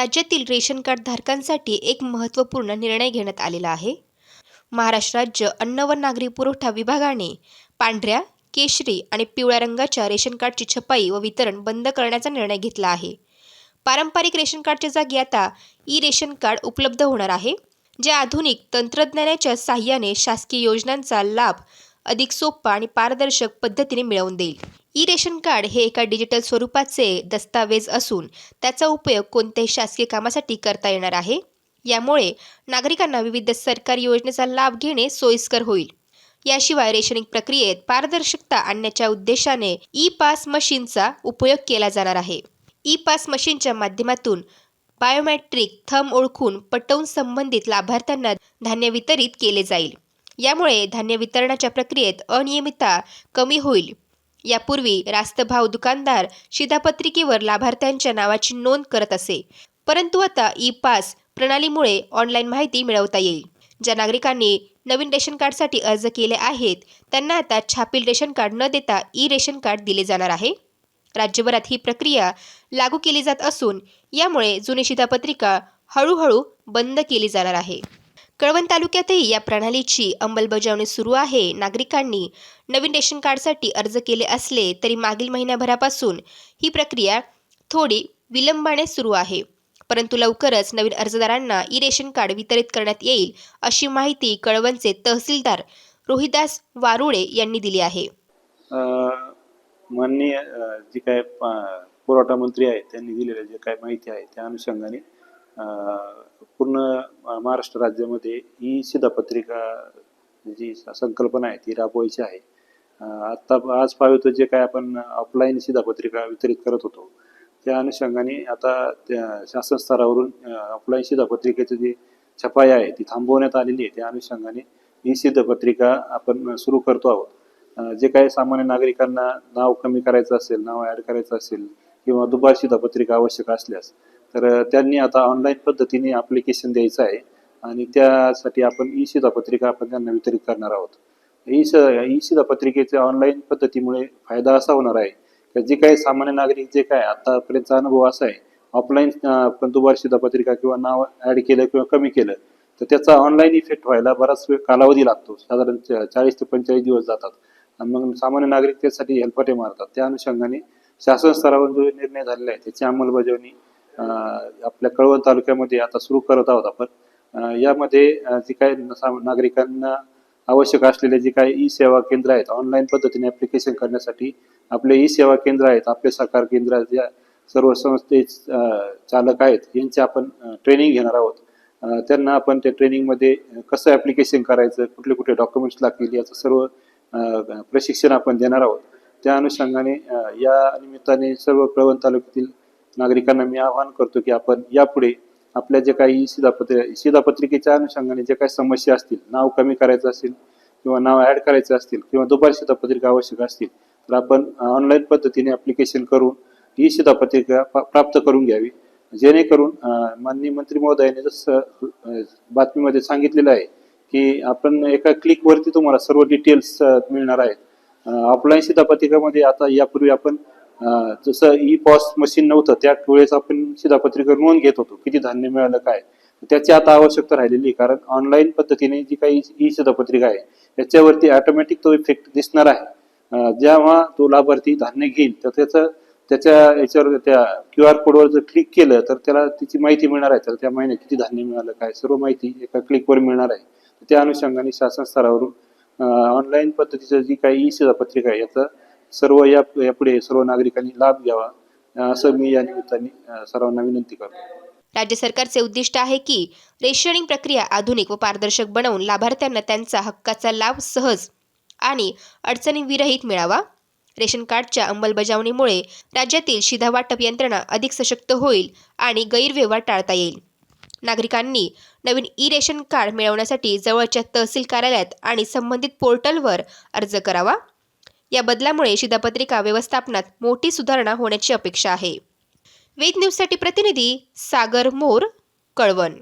राज्यातील ration card धारकांसाठी एक महत्त्वपूर्ण निर्णय घेण्यात आलेला आहे. महाराष्ट्र राज्य अन्न व नागरी पुरवठा विभागाने पांढऱ्या केशरी आणि पिवळ्या रंगाच्या रेशन कार्डची छपाई व वितरण बंद करण्याचा निर्णय घेतला आहे. पारंपरिक रेशन कार्डच्या जागी आता ई रेशन कार्ड उपलब्ध होणार आहे जे आधुनिक तंत्रज्ञानाच्या साहाय्याने शासकीय योजनांचा लाभ अधिक सोपा आणि पारदर्शक पद्धतीने मिळवून देईल. ई रेशन कार्ड हे एका डिजिटल स्वरूपाचे दस्तावेज असून त्याचा उपयोग कोणत्याही शासकीय कामासाठी करता येणार आहे. यामुळे नागरिकांना विविध सरकारी योजनेचा लाभ घेणे सोयीस्कर होईल. याशिवाय रेशनिंग प्रक्रियेत पारदर्शकता आणण्याच्या उद्देशाने ई पास मशीनचा उपयोग केला जाणार आहे. ई पास मशीनच्या माध्यमातून बायोमॅट्रिक थम ओळखून पटवून संबंधित लाभार्थ्यांना धान्य वितरित केले जाईल. यामुळे धान्य वितरणाच्या प्रक्रियेत अनियमितता कमी होईल. यापूर्वी रास्त भाव दुकानदार शिधापत्रिकेवर लाभार्थ्यांच्या नावाची नोंद करत असे. परंतु आता ई पास प्रणालीमुळे ऑनलाईन माहिती मिळवता येईल. ज्या नागरिकांनी नवीन रेशन कार्डसाठी अर्ज केले आहेत त्यांना आता छापील रेशन कार्ड न देता ई रेशन कार्ड दिले जाणार आहे. राज्यभरात ही प्रक्रिया लागू केली जात असून यामुळे जुनी शिधापत्रिका हळूहळू बंद केली जाणार आहे. कळवण तालुक्यातही या प्रणालीची अंमलबजावणी सुरू आहे. नागरिकांनी नवीन रेशन कार्डसाठी अर्ज केले असले तरी मागील महिन्याभरापासून ही प्रक्रिया थोडी विलंबाने सुरू आहे. परंतु लवकरच नवीन अर्जदारांना ई रेशन कार्ड वितरित करण्यात येईल अशी माहिती कळवणचे तहसीलदार रोहिदास वारुळे यांनी दिली आहे. माननीय जी काय पुरवठा मंत्री आहेत त्यांनी दिलेल्या जे काय माहिती आहे त्या अनुषंगाने पूर्ण महाराष्ट्र राज्यामध्ये ही शिधापत्रिका जी संकल्पना आहे ती राबवायची आहे. आत्ता आज पाहतो जे काय आपण ऑफलाईन शिधापत्रिका वितरित करत होतो त्या अनुषंगाने आता त्या शासन स्तरावरून ऑफलाईन शिधापत्रिकेचं जी छपाई आहे ती थांबवण्यात आलेली आहे. त्या अनुषंगाने ही सिद्धपत्रिका आपण सुरू करतो आहोत. जे काही सामान्य नागरिकांना नाव कमी करायचं असेल नाव ॲड करायचं असेल किंवा दुबार सिद्धपत्रिका आवश्यक असल्यास तर त्यांनी आता ऑनलाईन पद्धतीने ॲप्लिकेशन द्यायचं आहे. आणि त्यासाठी आपण ई शिधापत्रिका आपण त्यांना वितरित करणार आहोत. ई श ई शिधापत्रिकेच्या ऑनलाईन पद्धतीमुळे फायदा असा होणार आहे की जे काही सामान्य नागरिक जे काय आतापर्यंतचा अनुभव असा आहे ऑफलाईन पण दुबार शिधापत्रिका किंवा नाव ॲड केलं किंवा कमी केलं तर त्याचा ऑनलाईन इफेक्ट व्हायला बराच वेळ कालावधी लागतो. साधारण च- चाळीस ते पंचेचाळीस दिवस जातात. आणि मग सामान्य नागरिक त्यासाठी हेलपाटे मारतात. त्या अनुषंगाने शासन स्तरावर जो निर्णय झालेला आहे त्याची अंमलबजावणी आपल्या कळवण तालुक्यामध्ये आता सुरू करत आहोत आपण. यामध्ये जी काही नागरिकांना आवश्यक असलेले जे काही ई सेवा केंद्र आहेत ऑनलाईन पद्धतीने ऍप्लिकेशन करण्यासाठी आपले ई सेवा केंद्र आहेत आपले सहकार केंद्र ज्या सर्व संस्थे चालक आहेत यांचे आपण ट्रेनिंग घेणार आहोत. त्यांना आपण त्या ट्रेनिंगमध्ये कसं ऍप्लिकेशन करायचं कुठले कुठले डॉक्युमेंट्स लागतील याचं सर्व प्रशिक्षण आपण देणार आहोत. त्या अनुषंगाने या निमित्ताने सर्व कळवण तालुक्यातील नागरिकांना मी आवाहन करतो की आपण यापुढे आपल्या जे काही शिधापत्रिका शिधापत्रिकेच्या अनुषंगाने जे काही समस्या असतील नाव कमी करायचं असेल किंवा नाव ॲड करायचं असतील किंवा दुपारी शिधापत्रिका आवश्यक असतील तर आपण ऑनलाईन पद्धतीने ॲप्लिकेशन करून ही शिधापत्रिका पा- प्राप्त करून घ्यावी. जेणेकरून माननीय मंत्री महोदयाने जसं बातमीमध्ये सांगितलेलं आहे की आपण एका क्लिकवरती तुम्हाला सर्व डिटेल्स मिळणार आहेत. ऑफलाईन शिधापत्रिकामध्ये आता यापूर्वी आपण जसं ई पॉस मशीन नव्हतं त्या वेळेस आपण शिधापत्रिका नोंद घेत होतो किती धान्य मिळालं काय. त्याची आता आवश्यकता राहिलेली आहे. कारण ऑनलाईन पद्धतीने जी काही ई शिधापत्रिका आहे त्याच्यावरती ऑटोमॅटिक तो इफेक्ट दिसणार आहे. जेव्हा तो लाभार्थी धान्य घेईल तर त्याचं त्याच्या याच्यावर त्या क्यू आर कोडवर जर क्लिक केलं तर त्याला त्याची माहिती मिळणार आहे. तर त्या महिन्यात किती धान्य मिळालं काय सर्व माहिती एका क्लिकवर मिळणार आहे. त्या अनुषंगाने शासन स्तरावरून ऑनलाईन पद्धतीचं जी काही ई शिधापत्रिका आहे याचं सर्व या यापुढे सर्व नागरिकांनी लाभ घ्यावा असं मी या निमित्ताने सर्वांना विनंती करतो. राज्य सरकारचे उद्दिष्ट आहे की रेशनिंग प्रक्रिया आधुनिक व पारदर्शक बनवून लाभार्थ्यांना त्यांचा हक्काचा लाभ सहज आणि अडचणीविरहित मिळावा. रेशन कार्डच्या अंमलबजावणीमुळे राज्यातील शिधा वाटप यंत्रणा अधिक सशक्त होईल आणि गैरव्यवहार टाळता येईल. नागरिकांनी नवीन ई रेशन कार्ड मिळवण्यासाठी जवळच्या तहसील कार्यालयात आणि संबंधित पोर्टलवर अर्ज करावा. या बदलामुळे शिधापत्रिका व्यवस्थापनात मोठी सुधारणा होण्याची अपेक्षा आहे. वेद न्यूजसाठी प्रतिनिधी सागर मोर कळवण.